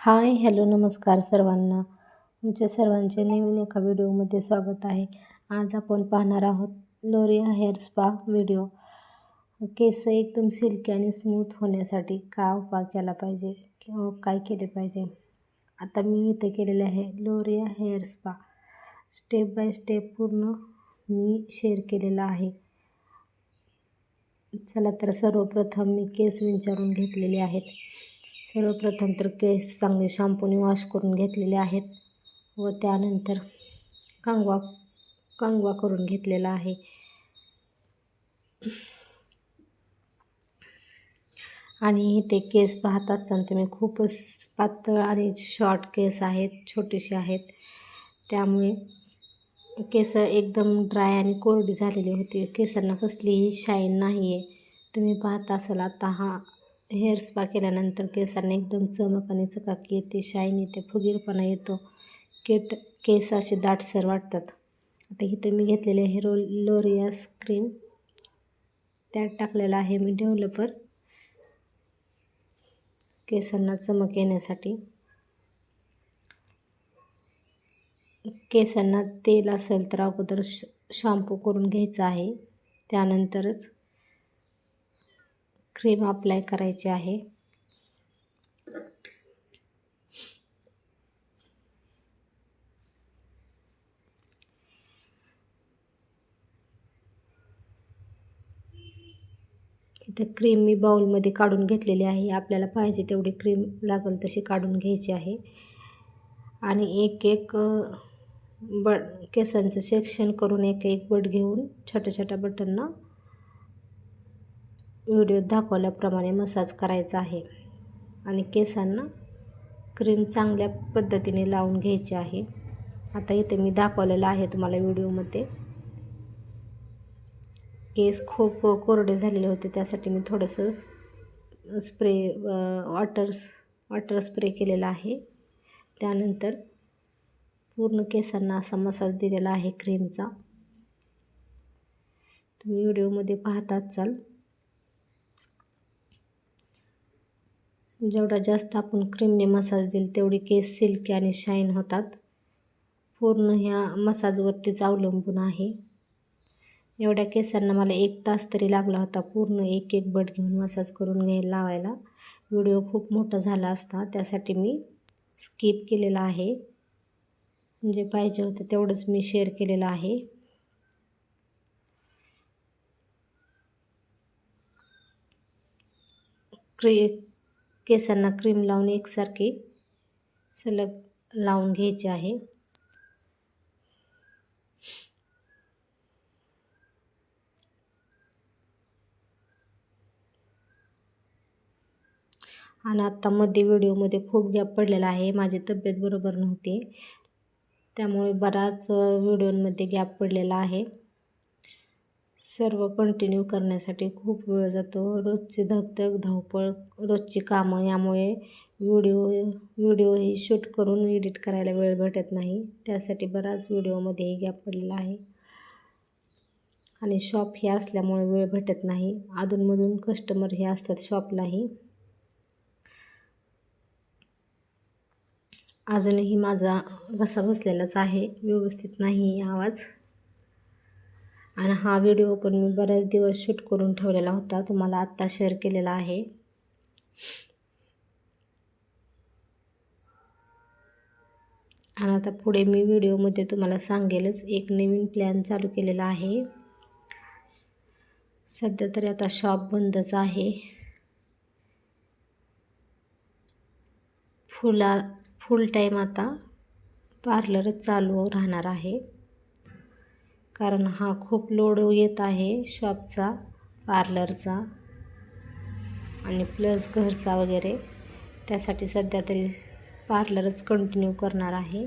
Hi hello नमस्कार सर्वांना. तुमच्या सर्वांचे नवीन एका व्हिडिओमध्ये स्वागत आहे. आज आपण पाहणार आहोत लोरिया हेअर स्पा व्हिडिओ. केस एकदम सिल्की आणि स्मूथ होण्यासाठी काय उपाय केला पाहिजे? किंवा काय केले पाहिजे? आता मी इथे केलेले आहे L'Oreal hair spa. Step by step पूर्ण मी शेअर केलेला आहे. चला तर सर्वप्रथम मी केस विंचारून घेतलेले आहेत. सर्वप्रथम तर केस चांगले शॅम्पूने वॉश करून घेतलेले आहेत व त्यानंतर कांगवा कांगवा करून घेतलेला आहे. आणि इथे केस पाहत असताना तुम्ही खूपच पातळ आणि शॉर्ट केस आहेत छोटेसे आहेत. त्यामुळे केस एकदम ड्राय आणि कोरडी झालेली होती. केसांना कसलीही शाईन नाही आहे तुम्ही पाहत असाल आता हा हेअर स्पा केल्यानंतर केसांना एकदम चमक आणि चकाकी येते शाईन येते फुगीरपणा येतो. केट केस असे दाटसर वाटतात. आता इथं मी घेतलेले हेरो लोरियास क्रीम त्यात टाकलेला आहे मी डेव्हलपर. केसांना चमक येण्यासाठी. केसांना तेल असेल तर अगोदर श शॅम्पू करून घ्यायचा आहे. त्यानंतरच क्रीम अप्लाय करायची आहे. इथं क्रीम मी बाउलमध्ये काढून घेतलेली आहे. आपल्याला पाहिजे तेवढी क्रीम लागेल तशी काढून घ्यायची आहे. आणि एक एक बट केसांचं सेक्शन करून एक एक बट घेऊन छोट्या छोट्या बटनना व्हिडिओत दाखवल्याप्रमाणे मसाज करायचा आहे. आणि केसांना क्रीम चांगल्या पद्धतीने लावून घ्यायची आहे. आता इथे मी दाखवलेलं आहे तुम्हाला व्हिडिओमध्ये. केस खूप कोरडे झालेले होते त्यासाठी मी थोडंसं स्प्रे वॉटर वॉटर स्प्रे केलेला आहे. त्यानंतर पूर्ण केसांना असा मसाज दिलेला आहे क्रीमचा. तुम्ही व्हिडिओमध्ये पाहताच चाल. जेवढा जास्त आपण क्रीमने मसाज देईल तेवढी केस सिल्की आणि शाईन होतात. पूर्ण ह्या मसाजवरतीच अवलंबून आहे. एवढ्या केसांना मला एक तास तरी लागला होता पूर्ण एक एक बट घेऊन मसाज करून घ्यायला लावायला. व्हिडिओ खूप मोठा झाला असता त्यासाठी मी स्किप केलेला आहे. जे पाहिजे होतं तेवढंच मी शेअर केलेलं आहे. क्री केसांना क्रीम लावून एकसारखी सलग लावून घ्यायची आहे. आणि आत्ता मध्ये व्हिडिओमध्ये खूप गॅप पडलेला आहे. माझी तब्येत बरोबर नव्हती. त्यामुळे बराच व्हिडिओमध्ये गॅप पडलेला आहे. सर्व कंटिन्यू करण्यासाठी खूप वेळ जातो. रोजची धगधग धावपळ रोजची कामं यामुळे व्हिडिओ व्हिडिओही शूट करून एडिट करायला वेळ भेटत नाही. त्यासाठी बराच व्हिडिओमध्येही गॅप पडलेला आहे. आणि शॉप हे असल्यामुळे वेळ भेटत नाही. अधूनमधून कस्टमर हे असतात शॉपलाही अजूनही माझा घसा बसलेलाच आहे. व्यवस्थित नाही आवाज. आणि हा व्हिडिओ पण मी बऱ्याच दिवस शूट करून ठेवलेला होता. तुम्हाला आत्ता शेअर केलेला आहे. आणि आता पुढे मी व्हिडिओमध्ये तुम्हाला सांगेलच एक नवीन प्लॅन चालू केलेला आहे. सध्या तरी आता शॉप बंदच आहे. फुला फुल टाईम आता पार्लरच चालू राहणार आहे. कारण हा खूप लोड येत आहे शॉपचा पार्लरचा आणि प्लस घरचा वगैरे. त्यासाठी सध्या तरी पार्लरच कंटिन्यू करणार आहे.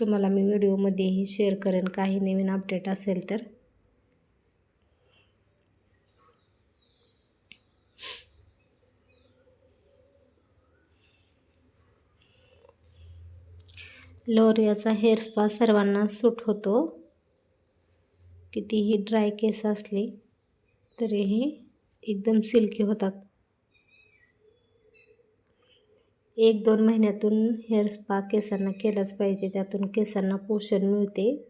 तुम्हाला मी व्हिडिओमध्येही शेअर करेन. काही नवीन अपडेट असेल तर. लोरियाचा हेअर स्पा सर्वांना सूट होतो. कितीही ड्राय केस असले तरीही एकदम सिल्की होतात. एक दोन महिन्यातून हेअर स्पा केसांना केलाच पाहिजे त्यातून केसांना पोषण मिळते.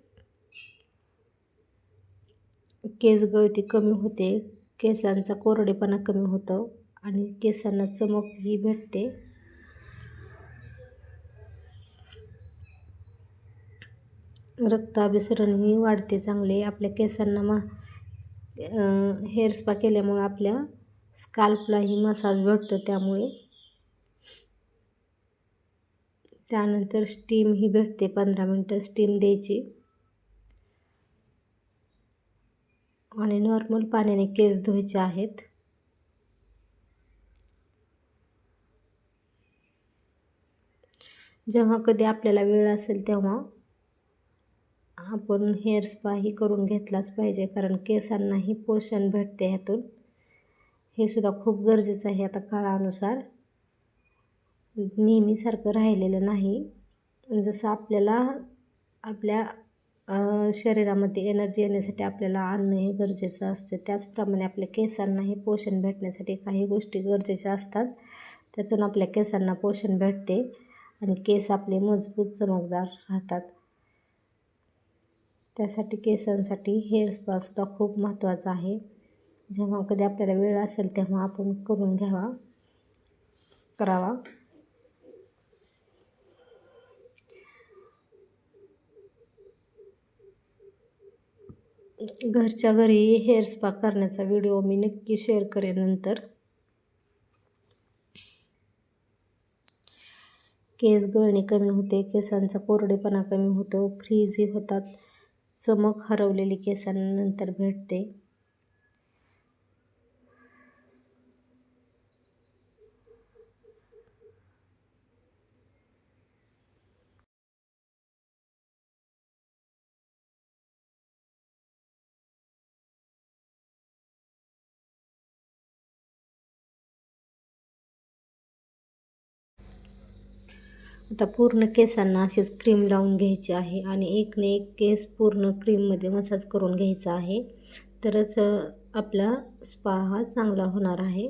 केस गळती कमी होते केसांचा कोरडेपणा कमी होतो आणि केसांना चमकही भेटते. रक्ताभिसरणही वाढते चांगले. आपल्या केसांना मा हेअर स्पा केल्यामुळे आपल्या स्काल्पलाही मसाज भेटतो त्यामुळे. त्यानंतर स्टीमही भेटते पंधरा मिनटं स्टीम द्यायची. आणि नॉर्मल पाण्याने केस धुवायचे आहेत. जेव्हा कधी आपल्याला वेळ असेल तेव्हा आपण हेअर स्पाही करून घेतलाच पाहिजे कारण केसांनाही पोषण भेटते ह्यातून. हे सुद्धा खूप गरजेचं आहे आता काळानुसार. नेहमीसारखं राहिलेलं नाही. जसं आपल्याला आपल्या शरीरामध्ये एनर्जी येण्यासाठी आपल्याला अन्न हे गरजेचं असतं. त्याचप्रमाणे आपल्या केसांनाही पोषण भेटण्यासाठी काही गोष्टी गरजेच्या असतात. त्यातून आपल्या केसांना पोषण भेटते आणि केस आपले मजबूत चमकदार राहतात. त्यासाठी केसांसाठी हेअर स्पासुद्धा खूप महत्त्वाचा आहे. जेव्हा कधी आपल्याला वेळ असेल तेव्हा आपण करून घ्यावा करावा. घरच्या घरी हेअर स्पा करण्याचा व्हिडिओ मी नक्की शेअर करेन नंतर. केस गळणे कमी होते केसांचा कोरडेपणा कमी होतो फ्रीजही होतात. चमक हरवलेली केसांनंतर भेटते. आता पूर्ण केसांना अशीच क्रीम लावून घ्यायची आहे आणि एक एक केस पूर्ण क्रीममध्ये मसाज करून घ्यायचा आहे. तरच आपला स्पा हा चांगला होणार आहे.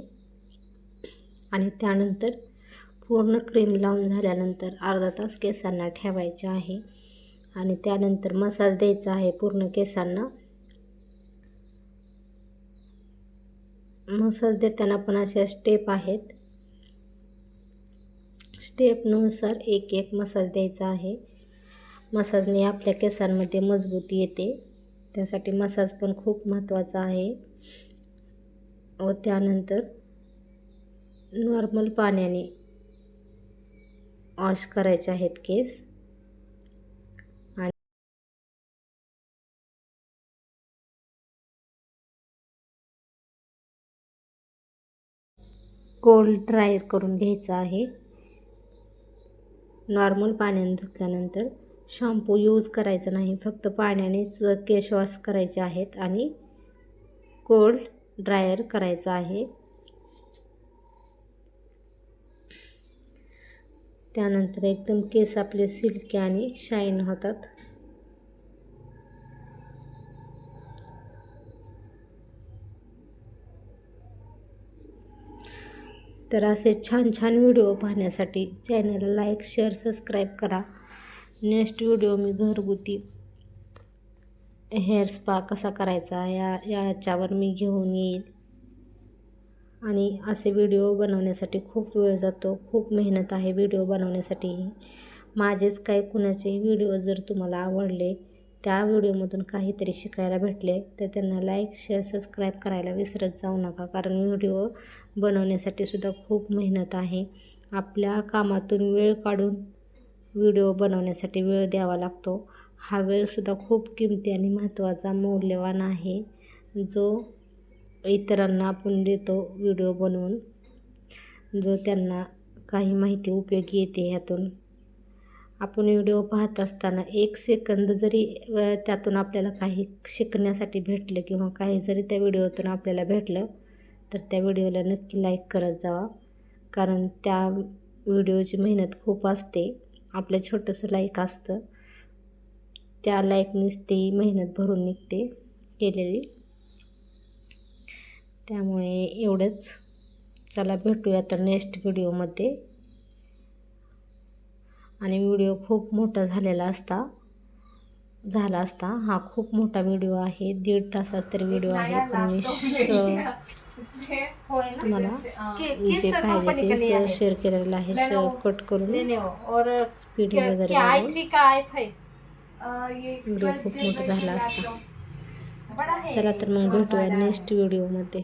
आणि त्यानंतर पूर्ण क्रीम लावून झाल्यानंतर अर्धा तास केसांना ठेवायचे आहे. आणि त्यानंतर मसाज द्यायचा आहे पूर्ण केसांना. मसाज देताना पण अशा स्टेप आहेत. स्टेपनुसार एक एक मसाज द्यायचा आहे. मसाजने आपल्या केसांमध्ये मजबूती येते. त्यासाठी मसाज पण खूप महत्त्वाचा आहे. व त्यानंतर नॉर्मल पाण्याने वॉश करायचे आहेत केस. आणि कोल्ड ड्रायर करून घ्यायचा आहे. नॉर्मल पाण्याने धुतल्यानंतर शॅम्पू यूज करायचा नाही. फक्त पाण्यानेच केश वॉश करायचे आहेत आणि कोल्ड ड्रायर करायचा आहे. त्यानंतर एकदम केस आपले सिल्की आणि शाईन होतात. तर असे छान छान व्हिडिओ पाहण्यासाठी चॅनलला लाईक शेअर सबस्क्राईब करा. नेक्स्ट व्हिडिओ मी घरगुती हेअर स्पा कसा करायचा या याच्यावर मी घेऊन येईल. आणि असे व्हिडिओ बनवण्यासाठी खूप वेळ जातो खूप मेहनत आहे व्हिडिओ बनवण्यासाठी. माझेच काही कुणाचे व्हिडिओ जर तुम्हाला आवडले त्या व्हिडिओमधून काहीतरी शिकायला भेटले तर त्यांना लाईक शेअर सबस्क्राईब करायला विसरत जाऊ नका कारण व्हिडिओ बनवण्यासाठी सुद्धा खूप मेहनत आहे. आपल्या कामातून वेळ काढून व्हिडिओ बनवण्यासाठी वेळ द्यावा लागतो. हा वेळसुद्धा खूप किमती आणि महत्त्वाचा मौल्यवान आहे. जो इतरांना आपण देतो व्हिडिओ बनवून जो त्यांना काही माहिती उपयोगी येते ह्यातून. आपण व्हिडिओ पाहत असताना एक सेकंद जरी त्यातून आपल्याला काही शिकण्यासाठी भेटलं किंवा काही जरी त्या व्हिडिओतून आपल्याला भेटलं तर त्या व्हिडिओला नक्की लाईक करत जावा. कारण त्या व्हिडिओची मेहनत खूप असते. आपलं छोटंसं लाईक असतं. त्या लाईकनीच ती मेहनत भरून निघते केलेली. त्यामुळे एवढंच. चला भेटूया तर नेक्स्ट व्हिडिओमध्ये. आणि व्हिडिओ खूप मोठा झालेला असता झाला असता. हा खूप मोठा व्हिडिओ आहे. दीड तासाचा तरी व्हिडिओ आहे. पण मी श- होय ना? तुम्हाला कि- जे पाहिजे ते है शेअर केलेलं आहे. कट करून Lenovo और स्पीड क्या वगैरे व्हिडिओ खूप मोठा झाला असता. है चला तर मग भेटूया नेक्स्ट व्हिडिओमध्ये